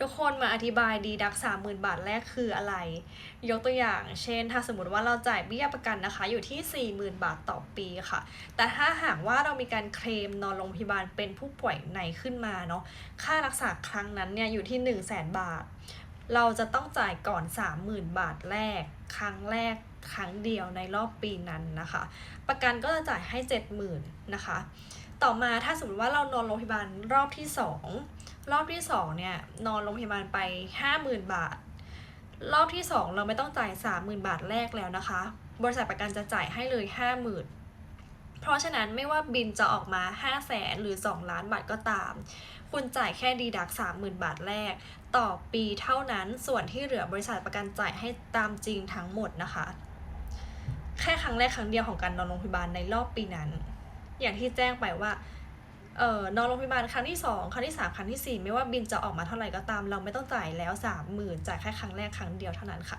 ทุกคนมาอธิบายดีดักสามหมื่นบาทแรกคืออะไร ยกตัวอย่างเช่น ถ้าสมมติว่าเราจ่ายเบี้ยประกันนะคะ อยู่ที่ 40,000 บาทต่อปีค่ะ แต่ถ้าหากว่าเรามีการเคลมนอนโรงพยาบาลเป็นผู้ป่วยในขึ้นมาเนาะค่ารักษาครั้งนั้นเนี่ยอยู่ที่ 1 0 0 0 0แบาท เราจะต้องจ่ายก่อน 30,000 บาทแรก ครั้งแรกครั้งเดียวในรอบปีนั้นนะคะ ประกันก็จะจ่ายให้ 70,000นะคะ ต่อมาถ้าสมมติว่าเรานอนโรงพยาบาลรอบที่ 2 รอบที่ 2 เนี่ย นอนโรงพยาบาลไป 50,000 บาท รอบที่ 2 เราไม่ต้องจ่าย 30,000 บาทแรกแล้วนะคะ บริษัทประกันจะจ่ายให้เลย 50,000 เพราะฉะนั้นไม่ว่าบินจะออกมา 5 0 0แสนหรือ 2 ล้านบาทก็ตาม คุณจ่ายแค่ดีดัก 30,000 บาทแรก ต่อปีเท่านั้นส่วนที่เหลือบริษัทประกันจ่ายให้ตามจริงทั้งหมดนะคะ แค่ครั้งแรกครั้งเดียวของการนอนโรงพยาบาลในรอบปีนั้น อย่างที่แจ้งไปว่าเอ่อนอนโรงพยาบาลครั้งที่ 2 ครั้งที่ 3 ครั้งทีสี่ 4 ไม่ว่าบินจะออกมาเท่าไหร่ก็ตาม เราไม่ต้องจ่ายแล้ว 30,000จ่ายแค่ครั้งแรกครั้งเดียวเท่านั้นค่ะ